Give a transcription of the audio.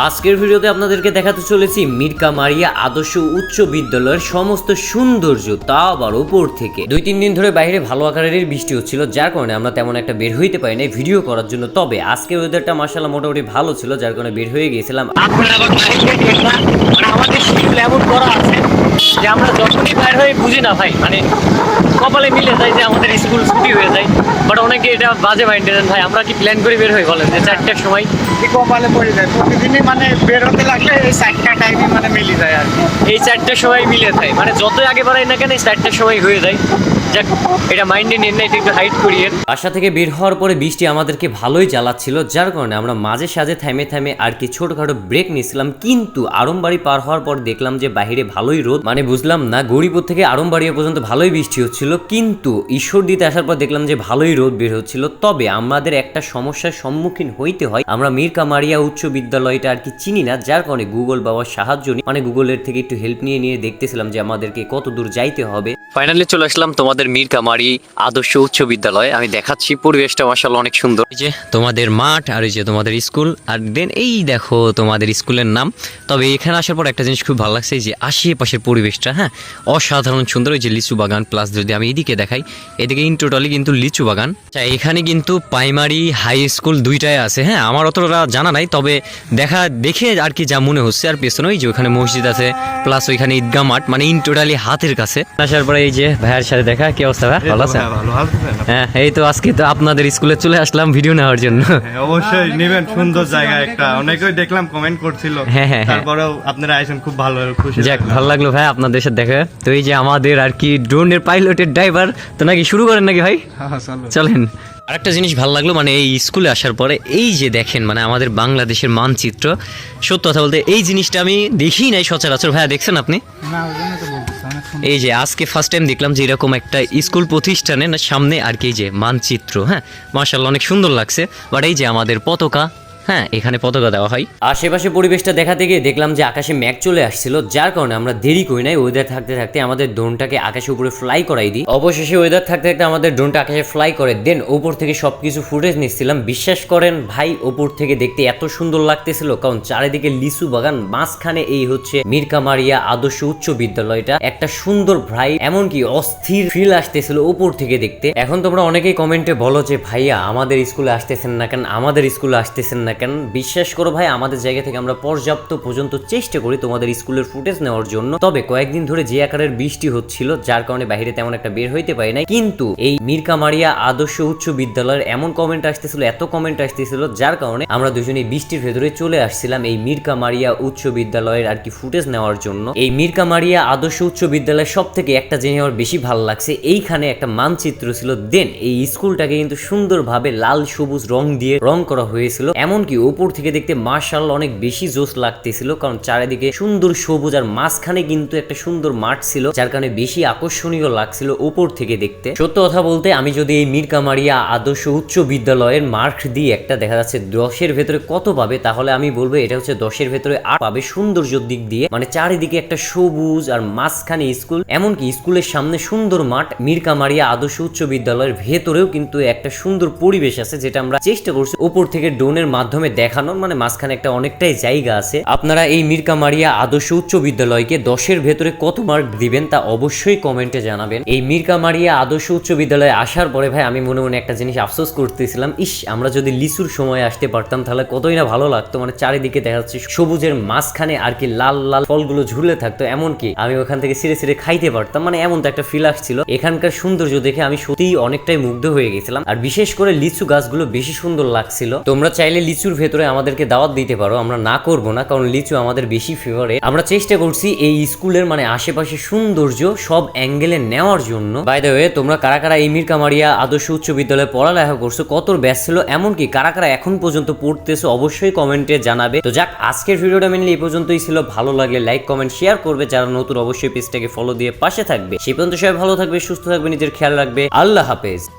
আজকের ভিডিওতে আপনাদেরকে দেখাতে চলেছি মির্কা মারিয়া আদর্শ উচ্চ বিদ্যালয়ের সমস্ত সৌন্দর্য তা আবার উপর থেকে। দুই তিন দিন ধরে বাইরে ভালো আকারের বৃষ্টি হচ্ছিল, যার কারণে আমরা তেমন একটা বের হইতে পারি নাই ভিডিও করার জন্য। তবে আজকের ওয়েদারটা মাসাল্লাহ মোটামুটি ভালো ছিল, যার কারণে বের হয়ে গিয়েছিলাম এখন আবার বাইরে দেখলাম মানে আমাদের শিডিউল এমন করা আছে যে আমরা যখনই বাইর হয়ে বুঝি না ভাই। মানে কপালে মিলে যায় যে আমাদের স্কুল ছুটি হয়ে যায়। বাট অনেকে এটা বাজে মাইন্ডে দেন ভাই আমরা কি প্ল্যান করে বের হয়ে বলেন যে চারটার সময়? কপালে পড়ে যায়। প্রতিদিনই মানে বের হতে লাগলে এই চারটা টাইমে মানে মিলে যায় আর এই চারটার সময় মিলে যায়। মানে যতই আগে বাড়াই না কেন এই চারটার সময় হয়ে যায়। যাক এটা মাইন্ডে নিয়ে না এটা একটু হাইট করিয়ে বাসা থেকে বের হওয়ার পরে বৃষ্টি আমাদেরকে ভালোই জ্বালাচ্ছিল যার কারণে আমরা মাঝে সাঝে থেমে থেমে আর কি ছোটখাটো ব্রেক নিয়েছিলাম। কিন্তু আরমবাড়ি পার হওয়ার পর দেখলাম যে বাইরে ভালোই রোদ। মানে বুঝলাম না, গৌরীপুর থেকে আড়ম্বাড়িয়া পর্যন্ত ভালোই বৃষ্টি হচ্ছিল, কিন্তু ঈশ্বর দিতে আসার পর দেখলাম যে ভালোই রোদ বের হচ্ছিল। তবে আমাদের একটা সমস্যার সম্মুখীন হইতে হয়। আমরা মীর কামারিয়া উচ্চ বিদ্যালয়টা আর কি চিনি না, যার কারণে গুগল বাবার সাহায্য নিয়ে মানে গুগলের থেকে একটু হেল্প নিয়ে নিয়ে দেখতেছিলাম যে আমাদেরকে কত দূর যাইতে হবে। ফাইনালি চলে আসলাম তোমাদের মীর কামারি আদর্শ উচ্চ বিদ্যালয়। আমি দেখাচ্ছি পরিবেশটা মাসাল অনেক সুন্দর। এই যে তোমাদের মাঠ আর এই যে তোমাদের স্কুল, আর দেন এই দেখো তোমাদের স্কুলের নাম। তবে এখানে আসার পর একটা জিনিস খুব ভালো লাগছে যে আশেপাশের পরিবেশটা হ্যাঁ? অসাধারণ সুন্দর ওই যে লিচু বাগান প্লাস যদি আমি এদিকে দেখাই, এদিকে ইন টোটালি কিন্তু লিচু বাগান। আচ্ছা এখানে কিন্তু প্রাইমারি হাই স্কুল দুইটাই আছে হ্যাঁ? আমার অতটা জানা নাই, তবে দেখা, দেখে আর কি যা মনে হচ্ছে, আর পেছনে ওই যে ওখানে মসজিদ আছে প্লাস ওইখানে ঈদগা মাঠ মানে ইন টোটালি হাতের কাছে। আসার পরে এই যে ভাইয়ের সাথে দেখা কি অবস্থা ভাই? ভালো আছেন? হ্যাঁ এই তো আজকে তো আপনাদের স্কুলে চলে আসলাম ভিডিও নেওয়ার জন্য। হ্যাঁ, অবশ্যই নেবেন সুন্দর জায়গা একটা। অনেকেই দেখলাম কমেন্ট করছিল। হ্যাঁ, হ্যাঁ। তারপরেও আপনারা আইসেন খুব ভালো খুশি যাক ভালো লাগল ভাই আপনাদের সাথে দেখা। তো এই যে আমাদের আর কি ড্রোনের পাইলটের ড্রাইভার তো নাকি শুরু করেন নাকি ভাই? চলো। চলেন। আরেকটা জিনিস ভালো লাগল মানে এই স্কুলে আসার পরে এই যে দেখেন মানে আমাদের বাংলাদেশের মানচিত্র সত্য কথা বলতে এই জিনিসটা আমি দেখি নাই সচরাচর। ভাইয়া দেখছেন আপনি? এই যে, আজকে ফার্স্ট টাইম দেখলাম যে এরকম একটা স্কুল প্রতিষ্ঠানের না সামনে আর কি যে মানচিত্র হ্যাঁ? মার্শাল অনেক সুন্দর লাগছে। বাট এই যে আমাদের পতাকা হ্যাঁ এখানে পতাকা দেওয়া হয়। আশেপাশে পরিবেশটা দেখাতে গিয়ে দেখলাম যে আকাশে ম্যাঘ চলে আসছিল, যার কারণে আমরা দেরি করি নাই। ওয়েদার থাকতে থাকতে আমাদের ড্রোনটাকে আকাশে উপরে ফ্লাই করাই দিই। অবশেষে ওয়েদার থাকতে থাকতে আমাদের ড্রোনটা আকাশে ফ্লাই করে দেন ওপর থেকে সবকিছু ফুটেজ নিচ্ছিলাম। বিশ্বাস করেন ভাই ওপর থেকে দেখতে এত সুন্দর লাগতেছিল, কারণ চারিদিকে লিচু বাগান, মাঝখানে এই হচ্ছে মিরকামারিয়া আদর্শ উচ্চ বিদ্যালয়টা। একটা সুন্দর ভাই এমনকি অস্থির ফিল আসতেছিল ওপর থেকে দেখতে। এখন তোমরা অনেকেই কমেন্টে বলো যে, ভাইয়া, আমাদের স্কুলে আসতেছেন না কেন? আমাদের স্কুলে আসতেছেন না কেন? বিশ্বাস করো ভাই, আমাদের জায়গা থেকে আমরা পর্যাপ্ত পর্যন্ত চেষ্টা করি তোমাদের স্কুলের ফুটেজ নেওয়ার জন্য। তবে কয়েকদিন ধরে যে আকারের বৃষ্টি হচ্ছিল, যার কারণে বাইরে তেমন একটা বের হইতে পারি নাই। কিন্তু এই মিরকামারিয়া আদর্শ উচ্চ বিদ্যালয়ের এমন কমেন্ট আসতেছিল, এত কমেন্ট আসতেছিল, যার কারণে আমরা দুজনেই বৃষ্টির ভেতরে চলে আসছিলাম এই মিরকামারিয়া উচ্চ বিদ্যালয়ের আর কি ফুটেজ নেওয়ার জন্য। এই মিরকামারিয়া আদর্শ উচ্চ বিদ্যালয়ের সব থেকে একটা জিনিস আমার বেশি ভালো লাগছে, এইখানে একটা মানচিত্র ছিল। দেন এই স্কুলটাকে কিন্তু সুন্দরভাবে লাল, সবুজ রং দিয়ে রং করা হয়েছিল। এমনকি উপর থেকে দেখতে মার্শাল অনেক বেশি জোস লাগতেছিল, কারণ চারিদিকে সুন্দর সবুজ আর মাঝখানে কিন্তু একটা সুন্দর মাঠ ছিল, যার কারণে বেশি আকর্ষণীয় লাগছিল উপর থেকে দেখতে। সত্য কথা বলতে, আমি যদি এই মিরকামারিয়া আদর্শ উচ্চ বিদ্যালয়ের মার্ক দিয়ে একটা দেখা যাচ্ছে দশের ভেতরে কত পাবে, তাহলে আমি বলব এটা হচ্ছে দশের ভেতরে আট পাবে সৌন্দর্যের দিক দিয়ে। মানে চারিদিকে একটা সবুজ আর মাঝখানে স্কুল, এমনকি স্কুলের সামনে সুন্দর মাঠ মিরকামারিয়া আদর্শ উচ্চ বিদ্যালয়ের ভেতরেও কিন্তু একটা সুন্দর পরিবেশ আছে, যেটা আমরা চেষ্টা করছি উপর থেকে ড্রোনের মাধ্যমে দেখানোর মানে মাঝখানে একটা অনেকটাই জায়গা আছে। আপনারা এই মিরকামারিয়া আদর্শ উচ্চ বিদ্যালয়কে দশের ভেতরে কত মার্ক দিবেন তা অবশ্যই কমেন্টে জানাবেন। এই মিরকামারিয়া আদর্শ উচ্চ বিদ্যালয়ে আসার পরে ভাই, আমি মনে মনে একটা জিনিস আফসোস করতেছিলাম, ইস, আমরা যদি লিচুর সময় আসতে পারতাম, তাহলে কতই না ভালো লাগতো। মানে চারিদিকে দেখা যাচ্ছে সবুজের মাঝখানে আর কি লাল লাল ফলগুলো ঝুলে থাকতো। এমনকি আমি ওখান থেকে সিরে সিরে খাইতে পারতাম। মানে এমন তো একটা ফিল আসছিল। এখানকার সৌন্দর্য দেখে আমি সত্যিই অনেকটাই মুগ্ধ হয়ে গেছিলাম। আর বিশেষ করে লিচু গাছগুলো বেশি সুন্দর লাগছিল। তোমরা চাইলে লিচুর ভেতরে আমাদেরকে দাওয়াত দিতে পারো, আমরা না করব না, কারণ লিচু আমাদের বেশি ফেভারে আমরা চেষ্টা করছি এই স্কুলের মানে আশেপাশে সৌন্দর্য সব অ্যাঙ্গেলে নেওয়ার জন্য। বাই তোমরা কারা কারা এই মির কামারিয়া আদর্শ উচ্চ বিদ্যালয়ে পড়ালেখা করছ, কত ব্যাস ছিল, এমনকি কারা কারা এখন পর্যন্ত পড়তেছো, অবশ্যই কমেন্টে জানাবে। তো যাক, আজকের ভিডিওটা মেনলি এই পর্যন্তই ছিল। ভালো লাগলে লাইক কমেন্ট শেয়ার করবে। যারা নতুন, অবশ্যই পেজটাকে ফলো দিয়ে পাশে থাকবে। সেই পর্যন্ত সবাই ভালো থাকবে, সুস্থ থাকবে, নিজের খেয়াল রাখবে। আল্লাহ হাফেজ।